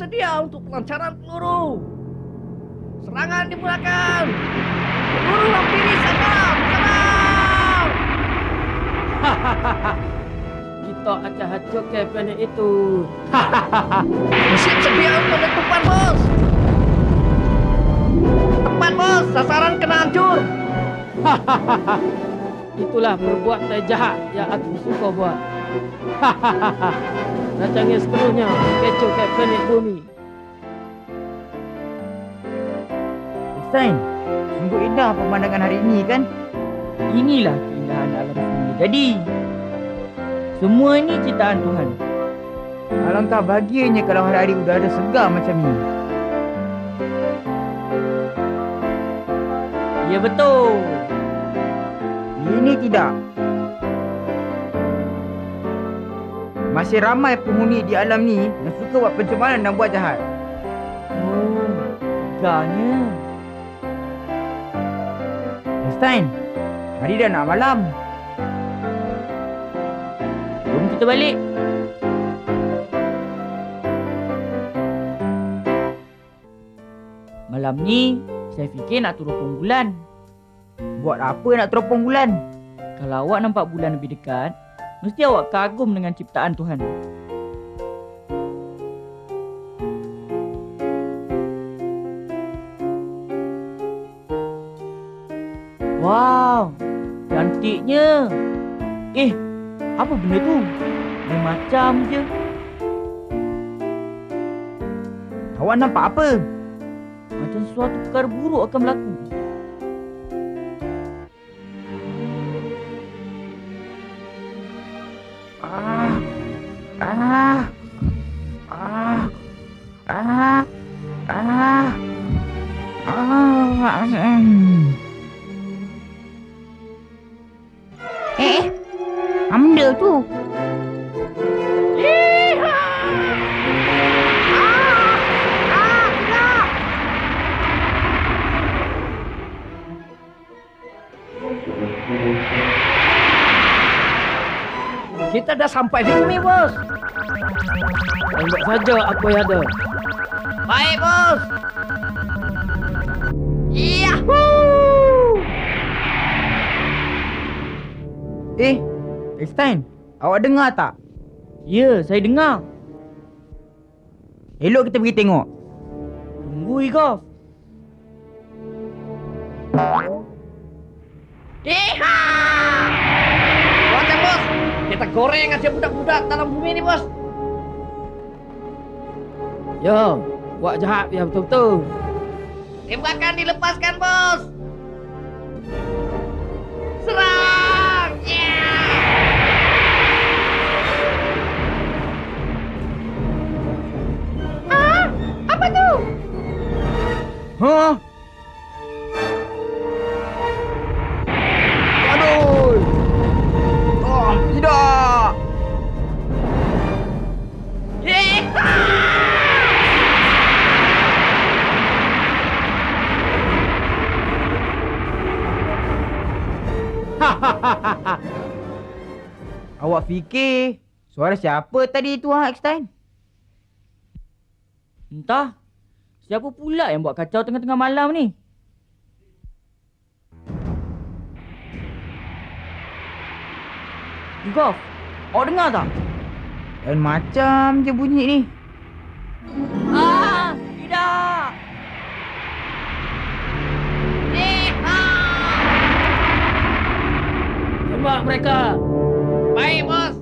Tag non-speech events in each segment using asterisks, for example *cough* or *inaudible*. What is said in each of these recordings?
Bersiap sedia untuk pelancaran peluru. Serangan dimulakan. Peluru hampiri serang. Serang! *laughs* Kita akan hancurkan planet itu. *laughs* Bersiap sedia untuk letupan, bos. Tepat, bos. Sasaran kena hancur. *laughs* Itulah perbuatan jahat yang aku suka buat. Rancangnya sepenuhnya kecohkan planet bumi. Einstein, sungguh indah pemandangan hari ini kan? Inilah keindahan alam semesta jadi. Semua ini ciptaan Tuhan. Alangkah bahagianya kalau hari-hari udara segar macam ni. Ya betul. Ini tidak. Masih ramai penghuni di alam ni yang suka buat pencemaran dan buat jahat. Oh, segarnya. Einstein, hari dah nak malam. Jom kita balik. Malam ni, saya fikir nak teropong bulan. Buat apa nak teropong bulan? Kalau awak nampak bulan lebih dekat, mesti awak kagum dengan ciptaan Tuhan. Wow, cantiknya. Eh, apa benda tu? Dia macam je. Awak nampak apa? Macam sesuatu perkara buruk akan berlaku. Ah, sampai di bumi, bos. Tengok saja apa yang ada. Baik, bos. Yahoo! Eh, Einstein, awak dengar tak? Ya, saya dengar. Elok kita pergi tengok. Tunggu, Igor. Iha! Kita goreng aja budak-budak dalam bumi ini, bos. Yo, buat jahat yang betul-betul. Tembakan dilepaskan, bos. Serang! Fikir suara siapa tadi tu, ha, Einstein? Entah. Siapa pula yang buat kacau tengah-tengah malam ni? Goff, awak dengar tak? Dan macam je bunyi ni. Ah, tidak. Tembak mereka. Baik, bos.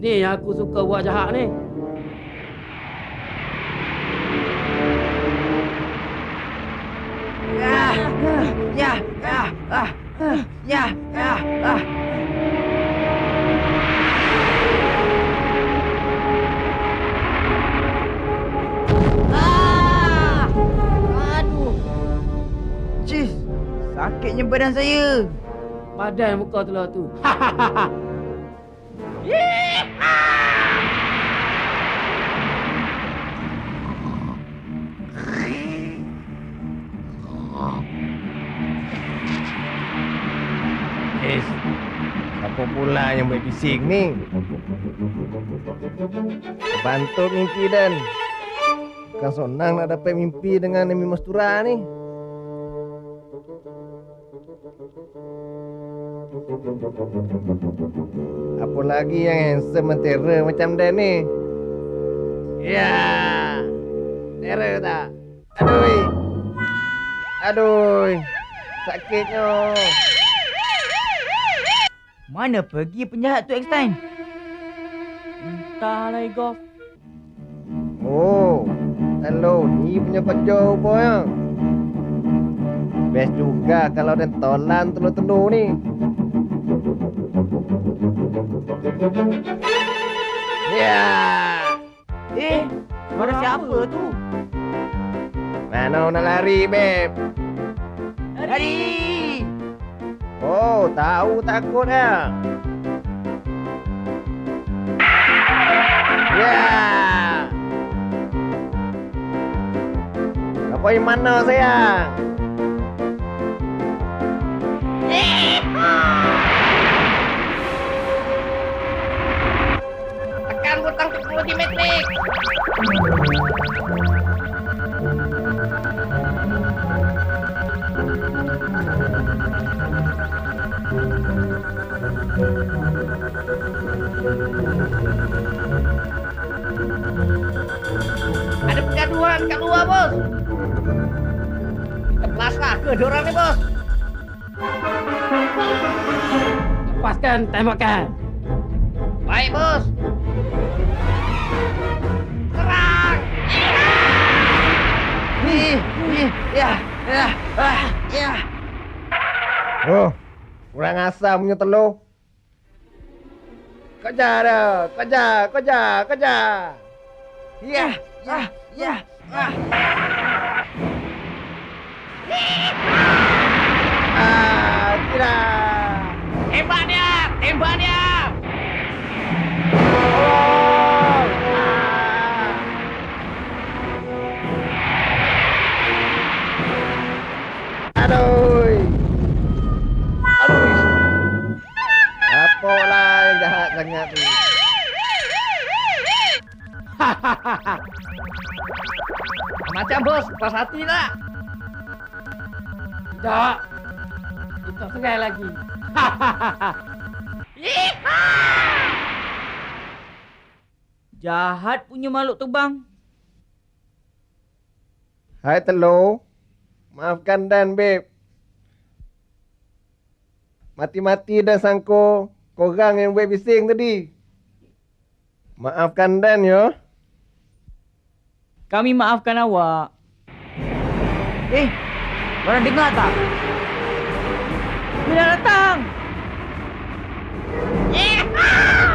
Ni yang aku suka buat jahat ni. Ya, ya, ya, ah, ya, ya, ah. Ah! Aduh. Cis, sakitnya badan saya. Padan muka tu lah *laughs* tu. Cis, siapa pula yang buat bising ni? Bantu mimpi Dan. Bukan senang nak dapat mimpi dengan Nami Mastura ni. Apa lagi yang handsome mentera macam Dan ni? Ya. Terror tak? Aduh. Aduh. Sakitnya. Mana pergi penjahat tu Einstein? Entahlah Igor. Oh, hello, ni punya kerja apa ya? Best juga kalau ada tolan telur-telur ni. Ya. Eh, suara siapa tu? Mana nak lari, beb? Hari! Oh, tahu takut ya? Ya. Apa yang mana sayang? Tekan butang teknologi metrik. Ada pergaduhan kat luar, bos. Kelaslah ke dorang ni, bos. Lepaskan tembakan. Baik, bos. Oh, kurang asam punya telur. Kejar dah, kejar, kejar, kejar. Ya, ya, ya. Ah. Ah, tidak. Tembak dia! Tembak dia! Sangat ni? *laughs* Macam bos, pas hati tak? Tidak. Kita serai lagi. *laughs* Jahat punya makhluk terbang. Hai telur. Maafkan Dan, babe. Mati-mati dah sangko korang yang buat bising tadi. Maafkan Dan ya. Kami maafkan awak. Eh, korang dengar tak? Dia dah datang. Lari!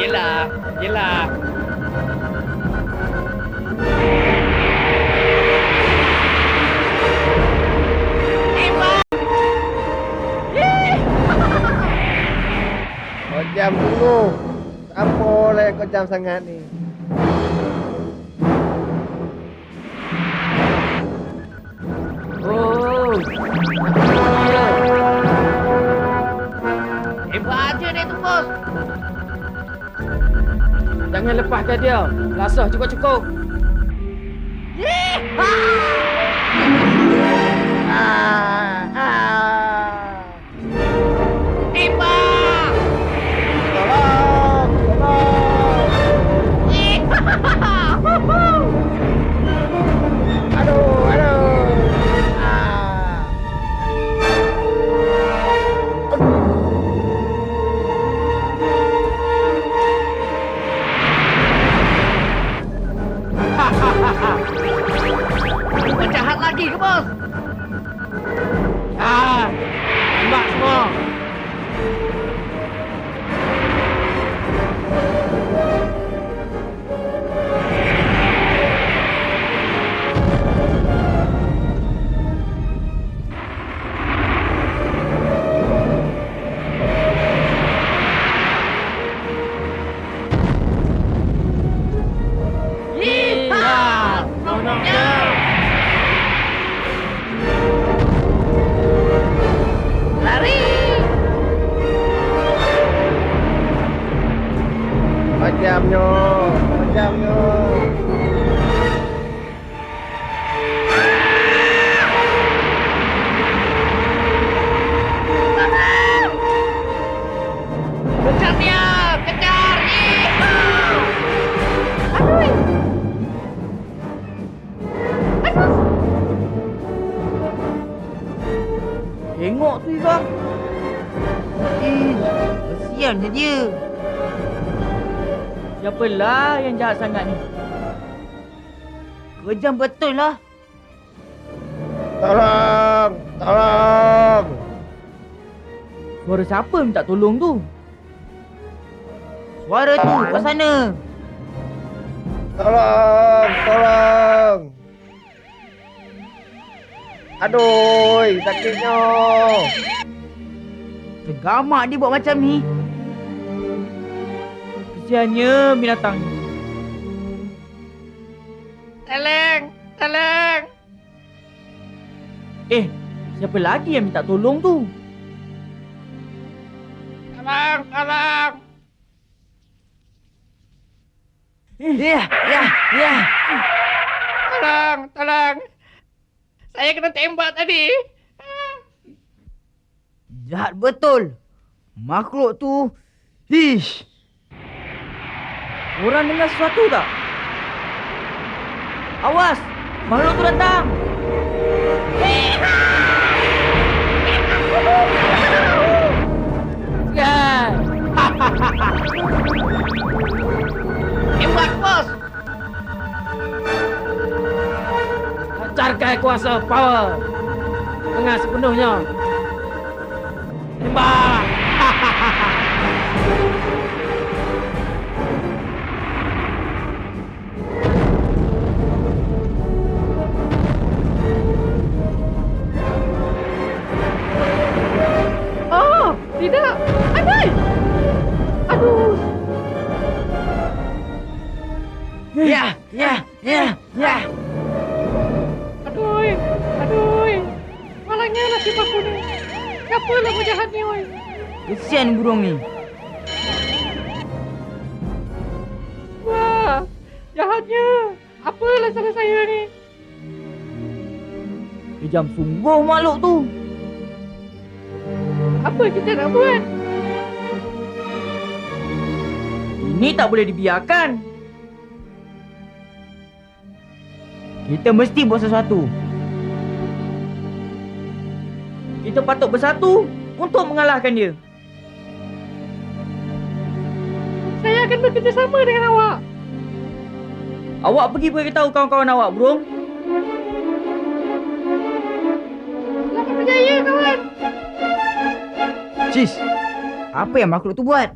Yelah, yelah. Kau jam dulu. Apa oleh kau jam sangat ni? Jangan lepaskan dia. Lasah cukup-cukup. Ah, Bukan jahat lagi Siapalah yang jahat sangat ni? Kejam betul lah. Tolong! Tolong! Suara siapa minta tolong tu? Suara tu kat sana. Tolong! Tolong! Aduh, sakitnya. Tergamak dia buat macam ni. Kesiannya binatang ni. Tolong! Tolong! Eh, siapa lagi yang minta tolong tu? Tolong! Tolong! Eh, ya, ya, ya. Tolong! Tolong! Saya kena tembak tadi. Jahat betul. Makhluk tu, ish. Orang dengar sesuatu tak? Awas, makhluk tu datang. Kan? *laughs* Tembak, bos! Lancarkan kuasa power. Dengan sepenuhnya. Tembak! Kejam sungguh makhluk tu. Apa kita nak buat? Ini tak boleh dibiarkan. Kita mesti buat sesuatu. Kita patut bersatu untuk mengalahkan dia. Saya akan bekerjasama dengan awak. Awak pergi beritahu kawan-kawan awak, burung. Berjaya, kawan. Cis, apa yang makhluk tu buat?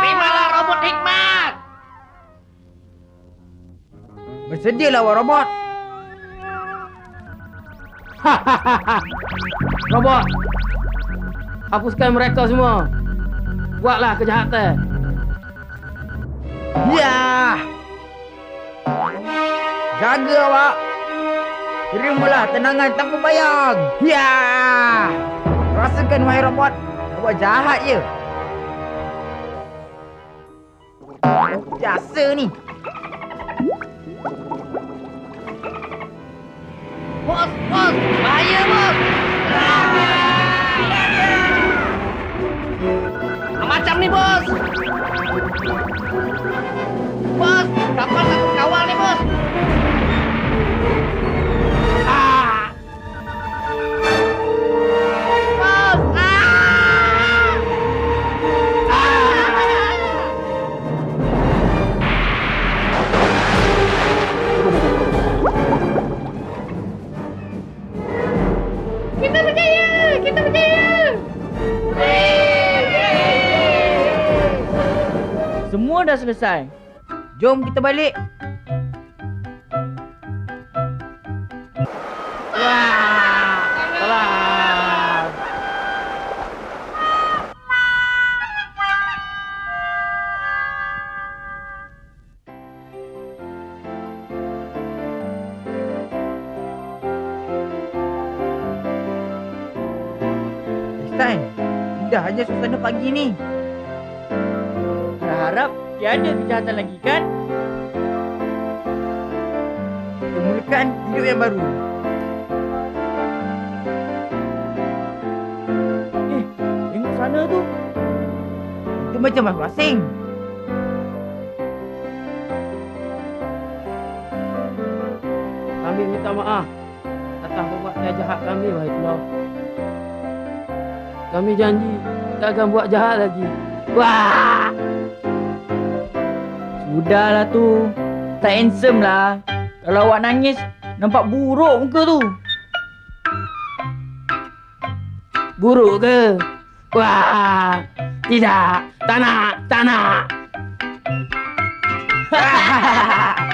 Terimalah robot hikmat. Bersedialah awak robot. *laughs* Robot! Hapuskan mereka semua. Buatlah kejahatan. Ya. Jaga awak. Terimalah tenangan tanpa bayang. Ya. Rasakan wahai robot. Awak jahat je. Biasa ni. Bos, bos, bahaya bos. Macam ni. Bos, dah selesai. Jom kita balik. Stein. Indah aja suasana pagi ni. Harap-harap tiada kejahatan lagi kan? Kita mulakan hidup yang baru. Eh, tengok sana tu. Itu macam makhluk asing. Kami minta maaf atas perbuatan jahat kami, wahai Tuhan. Kami janji tak akan buat jahat lagi. Wah! Sudahlah tu. Tak handsome lah. Kalau awak nangis, nampak buruk muka tu. Buruk ke? Wah! Tidak! Tak nak! Tak nak! *laughs*